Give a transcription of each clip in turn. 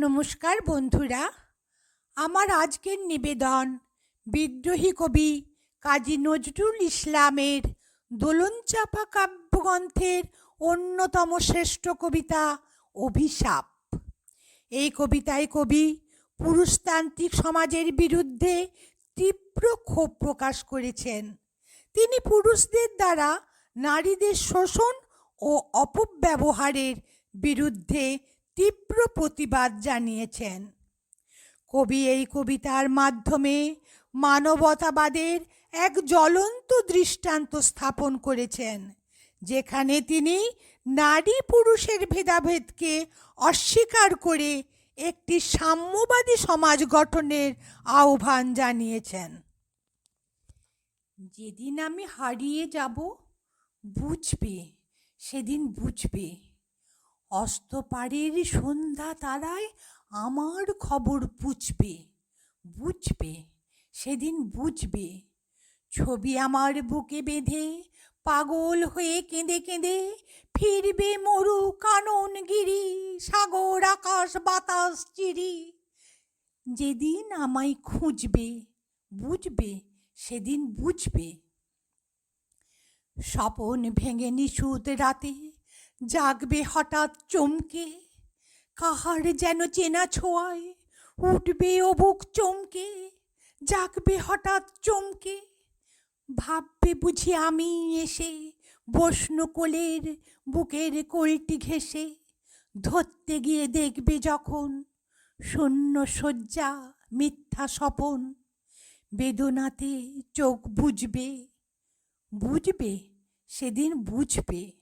নমস্কার বন্ধুরা। আমার আজকের নিবেদন বিদ্রোহী কবি কাজী নজরুল ইসলামের দোলনচাপা কাব্যগ্রন্থের অন্যতম শ্রেষ্ঠ কবিতা অভিশাপ। এই কবিতায় কবি পুরুষতান্ত্রিক সমাজের বিরুদ্ধে তীব্র ক্ষোভ প্রকাশ করেছেন। তিনি পুরুষদের দ্বারা নারীদের শোষণ ও অপব্যবহারের বিরুদ্ধে তীব্র প্রতিবাদ জানিয়েছেন। কবি এই কবিতার মাধ্যমে মানবতাবাদের এক জ্বলন্ত দৃষ্টান্ত স্থাপন করেছেন, যেখানে তিনি নারী পুরুষের ভেদাভেদকে অস্বীকার করে একটি সাম্যবাদী সমাজ গঠনের আহ্বান জানিয়েছেন। যেদিন আমি হারিয়ে যাব, বুঝবে, সেদিন বুঝবে। অস্তপাড়ের সন্ধ্যা তারায় আমার খবর পুছবে বুঝবে, সেদিন বুঝবে। ছবি আমার বুকে বেঁধে, পাগল হয়ে কেঁদে কেঁদে ফিরবে মরু কানন গিরি সাগর, আকাশ, বাতাস, চিরি। যেদিন আমায় খুঁজবে, বুঝবে, সেদিন বুঝবে। স্বপন ভেঙে নিশুত রাতে জাগবে হঠাৎ চমকে, কাহার যেন চেনা ছোঁয়ায় উঠবে ও বুক চমকে, জাগবে হঠাৎ চমকে। ভাববে বুঝি আমি এসে কোলের বুকের কোলটি ঘেসে ধরতে গিয়ে দেখবে যখন শূন্য শয্যা মিথ্যা স্বপন। বেদনাতে চোখ বুঝবে বুঝবে, সেদিন বুঝবে।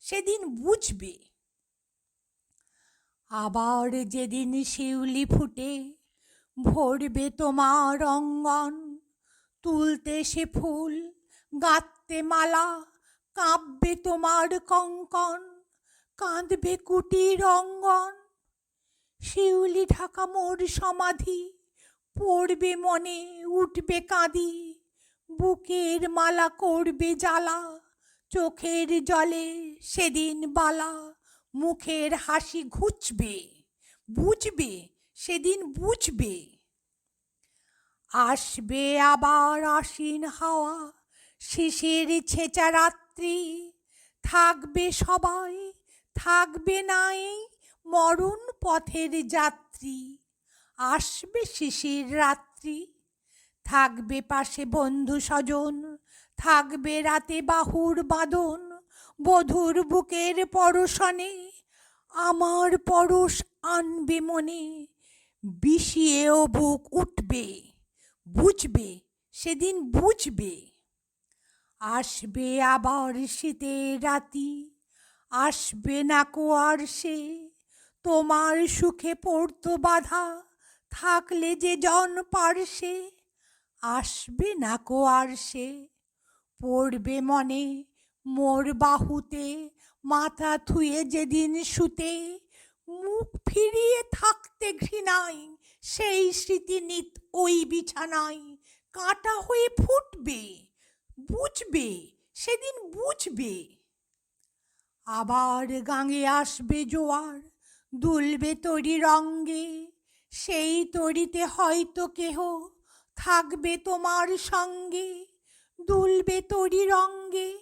সেদিন বুঝবে। আবার যেদিন শিউলি ফুটে, ভরবে তোমার অঙ্গন। তুলতে সে ফুল, গাঁথতে মালা, কাঁপবে তোমার কঙ্কন, কাঁদবে কুটির অঙ্গন। শিউলি ঢাকা মোর সমাধি, পড়বে মনে, উঠবে কাঁদি, বুকের মালা করবে জ্বালা। চোখের জলে সেদিন বালা, মুখের হাসি ঘুচবে, বুঝবে, সেদিন বুঝবে। আসবে আবার আশ্বিন হাওয়া, শিশির ছেঁচা রাত্রি, থাকবে সবাই, থাকবে নাই মরণ পথের যাত্রী। আসবে শিশির রাত্রি, থাকবে পাশে বন্ধু স্বজন থাকবে রাতে বাহুর বাদন বধুর বুকের পরশনে, আমার পরশ আনবে মনে, বিষিয়েও বুক উঠবে, বুঝবে, সেদিন বুঝবে। আসবে আবার শীতের রাতি, আসবে না কোয়ার সে, তোমার সুখে পড়তো বাধা, থাকলে যে জন পারসে, আসবে না কোয়ার সে পড়বে মনে, মোর বাহুতে, মাথা থুয়ে যেদিন শুতে, মুখ ফিরিয়ে থাকতে ঘৃণায়, সেই স্মৃতি নিত ওই বিছানায়। কাঁটা হয়ে ফুটবে, বুঝবে, সেদিন বুঝবে। আবার গাঙে আসবে জোয়ার, দুলবে তরি রঙ্গে সেই তরিতে হয়তো কেহ থাকবে তোমার সঙ্গে। দুলবে তরি রঙ্গে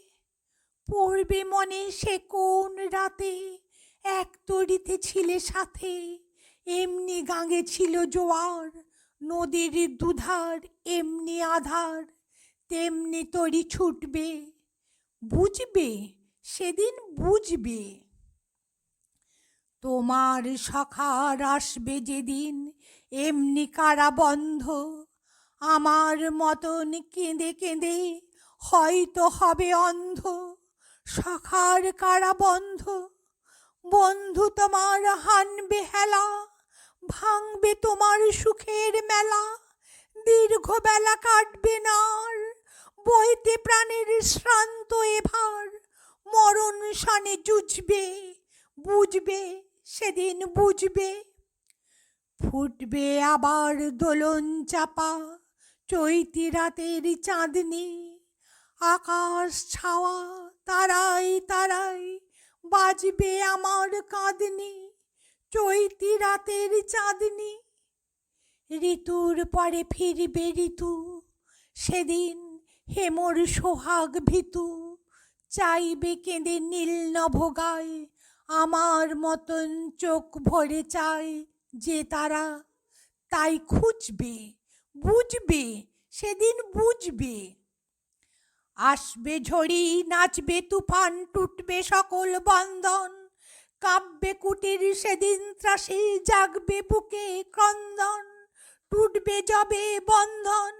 পড়বে মনে সে কোন রাতে। এক তরিতে ছিলে সাথে, এমনি গাঙে ছিল জোয়ার, নদীর দুধার এমনি আধার, তেমনি তরি ছুটবে। বুঝবে, সেদিন বুঝবে। তোমার সখার আসবে যেদিন, এমনি কারা বন্ধ আমার মতন কেঁদে কেঁদে হয়তো হবে অন্ধ সখার কারা বন্ধ বন্ধু তোমার হানবে হেলা, ভাঙবে তোমার সুখের মেলা। দীর্ঘ বেলা কাটবে না আর বইতে প্রাণের শ্রান্ত এভার। মরণ শানে জুঝবে বুঝবে, সেদিন বুঝবে। ফুটবে আবার দোলন চাপা চৈতি রাতের চাঁদনি, আকাশ ছাওয়া তারাই তারাই বাজবে আমার কাঁদনি, চৈতি রাতের চাঁদনি। ঋতুর পরে ফিরবে ঋতু, সেদিন হেমর সোহাগ ভীতু, চাইবে কেঁদে নীল নভোগায়, আমার মতন চোখ ভরে চায় যে তারা, তাই খুঁজবে বুঝবে, সেদিন বুঝবে। আসবে ঝড়ি, নাচবে তুফান, টুটবে সকল বন্ধন। কাব্যে কুটির, সেদিন ত্রাসে জাগবে বুকে ক্রন্দন। টুটবে যবে বন্ধন,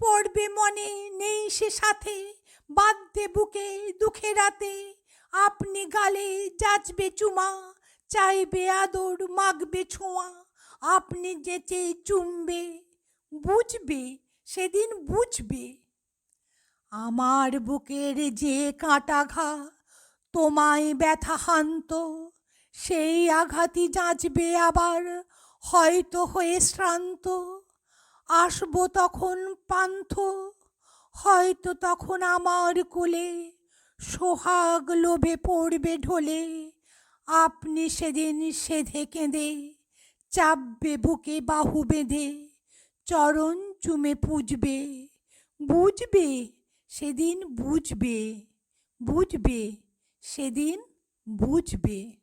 পড়বে মনে নেই সে সাথে। বাঁধবে বুকে দুঃখে রাতে, আপনি গালে যাচবে চুমা, চাইবে আদর, মাগবে ছোঁয়া। আপনি যেচে চুমবে বুঝবে, সেদিন বুঝবে। আমার বুকের যে কাঁটা ঘা তোমায় ব্যথা হান্ত, সেই আঘাতই যাঁচবে আবার হয়তো হয়ে শ্রান্ত। আসব তখন পান্থ, হয়তো তখন আমার কোলে সোহাগ লোভে পড়বে ঢোলে। আপনি সেদিন সেধে কেঁদে, চাপবে বুকে বাহু বেঁধে। চরণ চুমে পুজবে বুঝবে সেদিন বুঝবে বুঝবে সেদিন বুঝবে।